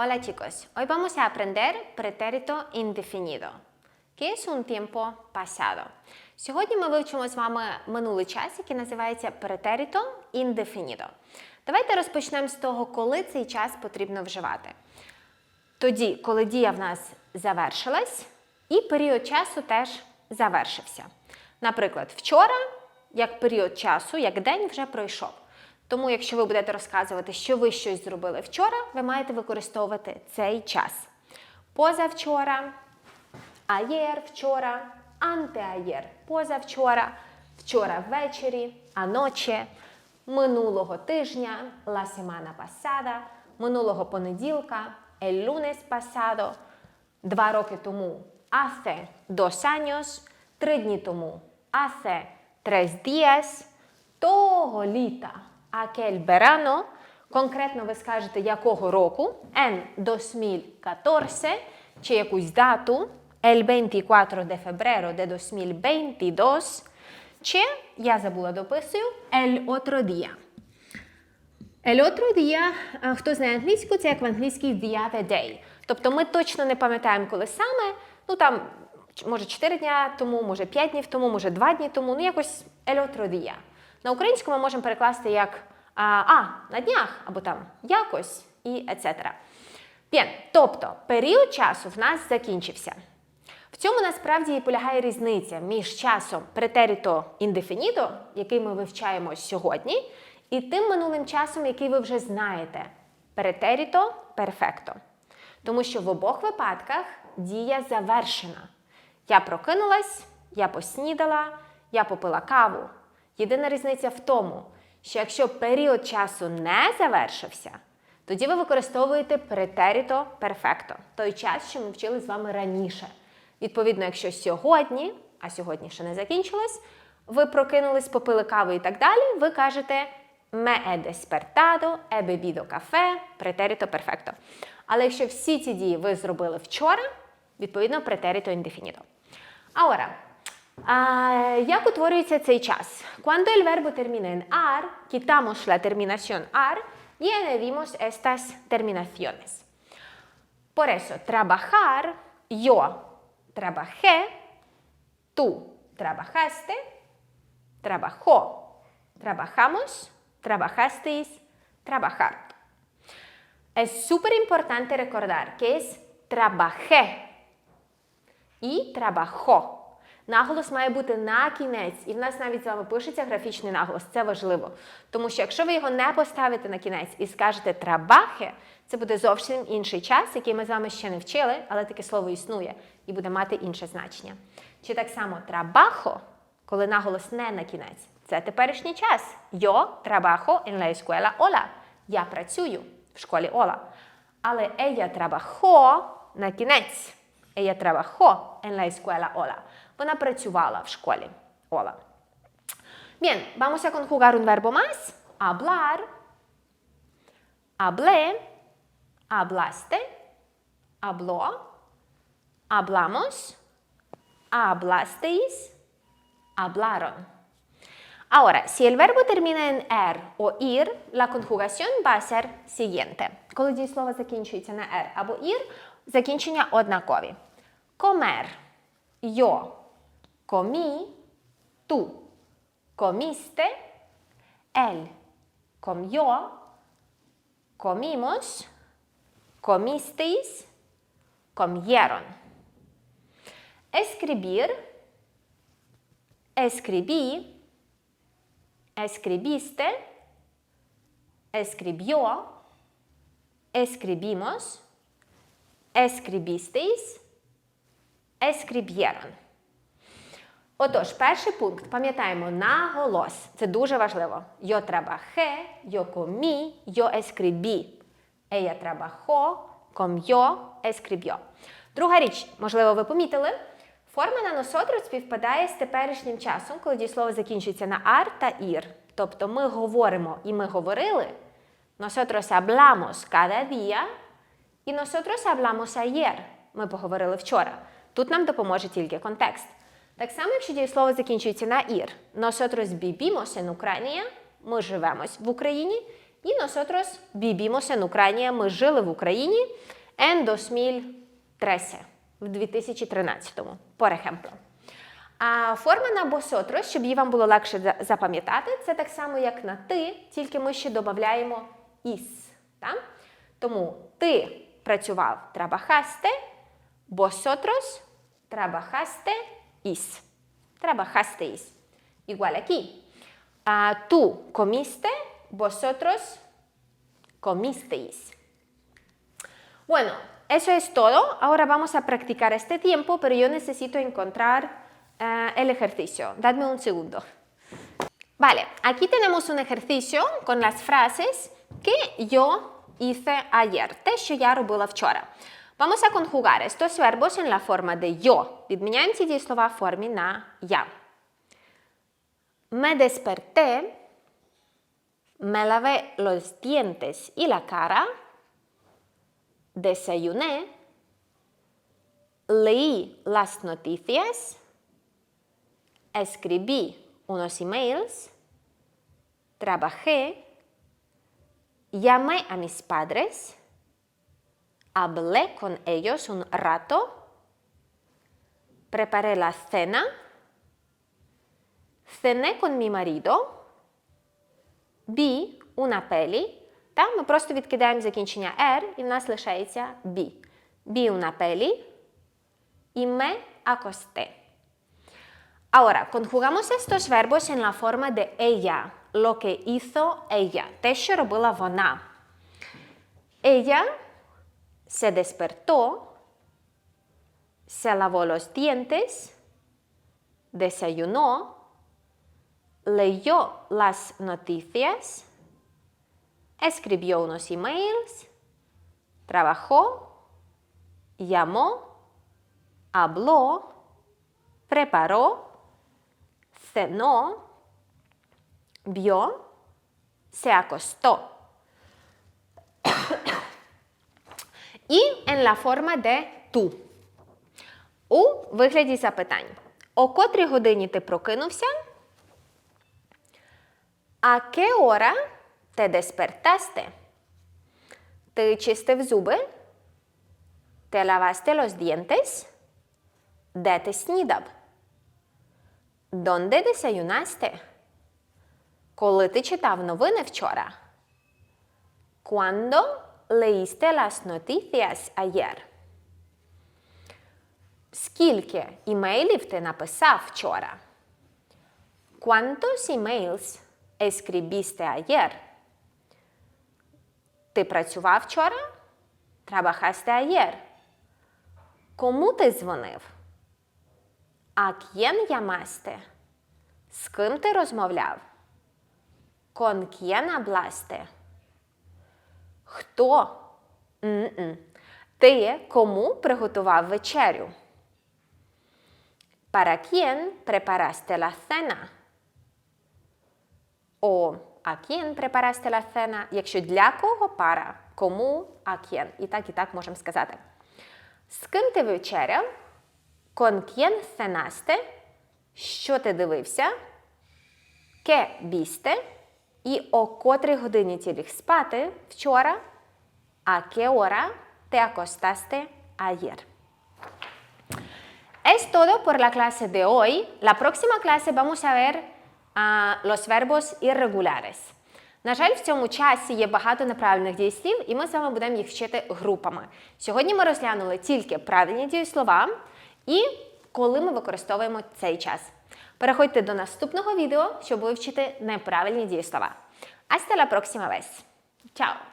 Hola chicos, hoy vamos a aprender pretérito indefinido, que es un tiempo pasado. Сьогодні ми вивчимо з вами минулий час, який називається pretérito indefinido. Давайте розпочнемо з того, коли цей час потрібно вживати. Тоді, коли дія в нас завершилась, і період часу теж завершився. Наприклад, вчора, як період часу, як день вже пройшов. Тому, якщо ви будете розказувати, що ви щось зробили вчора, ви маєте використовувати цей час. Позавчора, аєр вчора, антеаєр позавчора, вчора ввечері, аноче, минулого тижня, la semana pasada, минулого понеділка, el lunes pasado, два роки тому, hace dos años, три дні тому, hace tres días, того літа, aquel verano, конкретно ви скажете якого року, en 2014, чи якусь дату, el 24 de febrero de 2022, чи, я забула дописую, el otro día. El otro día, хто знає англійську, це як в англійській the other day. Тобто ми точно не пам'ятаємо, коли саме, ну там, може 4 дня тому, може 5 днів тому, може 2 дні тому, ну якось el otro día. На українську ми можемо перекласти як а, а на днях, або там якось і etc. Bien, тобто період часу в нас закінчився. В цьому насправді і полягає різниця між часом претеріто індефініто, який ми вивчаємо сьогодні, і тим минулим часом, який ви вже знаєте претеріто перфекто. Тому що в обох випадках дія завершена. Я прокинулась, я поснідала, я попила каву. Єдина різниця в тому, що якщо період часу не завершився, тоді ви використовуєте претеріто перфекто, той час, що ми вчили з вами раніше. Відповідно, якщо сьогодні, а сьогодні ще не закінчилось, ви прокинулись, попили каву і так далі, ви кажете me he despertado, he bebido café, претеріто перфекто. Але якщо всі ці дії ви зробили вчора, відповідно претеріто індефініто. Ahora, як утворюється цей час? Cuando el verbo termina en ar, quitamos la terminación ar y añadimos estas terminaciones. Por eso, trabajar, yo trabajé, tú trabajaste, trabajó, trabajamos, trabajasteis, trabajar. Es súper importante recordar que es trabajé і трабахо. Наголос має бути на кінець, і в нас навіть з вами пишеться графічний наголос. Це важливо. Тому що якщо ви його не поставите на кінець і скажете трабахе, це буде зовсім інший час, який ми з вами ще не вчили, але таке слово існує і буде мати інше значення. Чи так само трабахо, коли наголос не на кінець, це теперішній час. Yo trabajo en la escuela Ola. Я працюю в школі Ола. Але ella trabajó на кінець. Ella trabajó en la escuela Ola. Вона працювала в школі Ола. Bien, vamos a conjugar un verbo más. Hablar. Hablé. Hablaste. Habló. Hablamos. Hablasteis. Hablaron. Ahora, si el verbo termina en er o ir, la conjugación va a ser siguiente. Коли дієслово закінчується на er або ir, закінчення однакові. Comer. Yo comí. Tú comiste. Él comió. Comimos. Comisteis. Comieron. Escribir. Escribí. Escribiste. Escribió. Escribimos. Escribisteis. Escribieron. Отож, перший пункт. Пам'ятаємо наголос. Це дуже важливо. Yo trabajé, yo comí, yo escribí. Ella trabajó, comió, escribió. Друга річ, можливо, ви помітили, форма на nosotros співпадає з теперішнім часом, коли дієслово закінчується на ар та ір. Тобто ми говоримо і ми говорили. Nosotros hablamos cada і nosotros hablamos ayer. Ми поговорили вчора. Тут нам допоможе тільки контекст. Так само, якщо дієслово закінчується на ір. Nosotros vivimos en Ucrania, ми живемо в Україні, Y nosotros vivimos en Україні. Ми жили в Україні en 2013, в 2013-му, por ejemplo. А форма на vosotros, щоб її вам було легше запам'ятати, це так само, як на ти, тільки ми ще додаємо іс. Так? Тому ти працював trabajaste, vosotros trabajasteis. Trabajasteis. Igual aquí. Ah, tú comiste, vosotros comisteis. Bueno, eso es todo. Ahora vamos a practicar este tiempo, pero yo necesito encontrar eh, el ejercicio. Dadme un segundo. Vale, aquí tenemos un ejercicio con las frases que yo hice ayer. Те, що я робила вчора. Vamos a conjugar estos verbos en la forma de yo. Відміняємо ці дієслова в формі на я. Me desperté, me lavé los dientes y la cara, desayuné, leí las noticias, escribí unos emails, trabajé, llamé a mis padres, hablé con ellos un rato, preparé la cena, cené con mi marido, vi una peli. Та ми просто відкидаємо закінчення R і в нас лишається B. Vi una peli y me acosté. Ahora, conjugamos estos verbos en la forma de ella, lo que hizo ella, те, що робила вона. Ella se despertó, se lavó los dientes, desayunó, leyó las noticias, escribió unos emails, trabajó, llamó, habló, preparó, cenó, vio, se acostó. І en la forma de tú. У вигляді запитань. О котрій годині ти прокинувся? А qué hora te despertaste? Ти чистив зуби? Te lavaste los dientes? Де ти снідав? Donde desayunaste? Коли ти читав новини вчора? Cuando leíste las noticias ayer? Скільки імейлів ти написав вчора? ¿Cuántos emails escribiste ayer? Ти працював вчора? Trabajaste ayer? Кому ти дзвонив? А quién llamaste? З ким ти розмовляв? Con quién hablaste? Хто? М-м. Ти кому приготував вечерю? ¿Para quién preparaste la cena? О, а quién preparaste la cena? Якщо для кого пара, кому, а quién. І так, і так можемо сказати. З ким ти вечеряв? Con quién cenaste? Що ти дивився? ¿Qué viste? І о котрій годині ти ліг спати вчора? ¿A qué hora te acostaste ayer? Es todo por la clase de hoy. La próxima clase vamos a ver ah, los verbos irregulares. На жаль, в цьому часі є багато неправильних дієслів, і ми з вами будемо їх вчити групами. Сьогодні ми розглянули тільки правильні дієслова і коли ми використовуємо цей час. Переходьте до наступного відео, щоб вивчити неправильні дієслова. Hasta la próxima vez. Чао!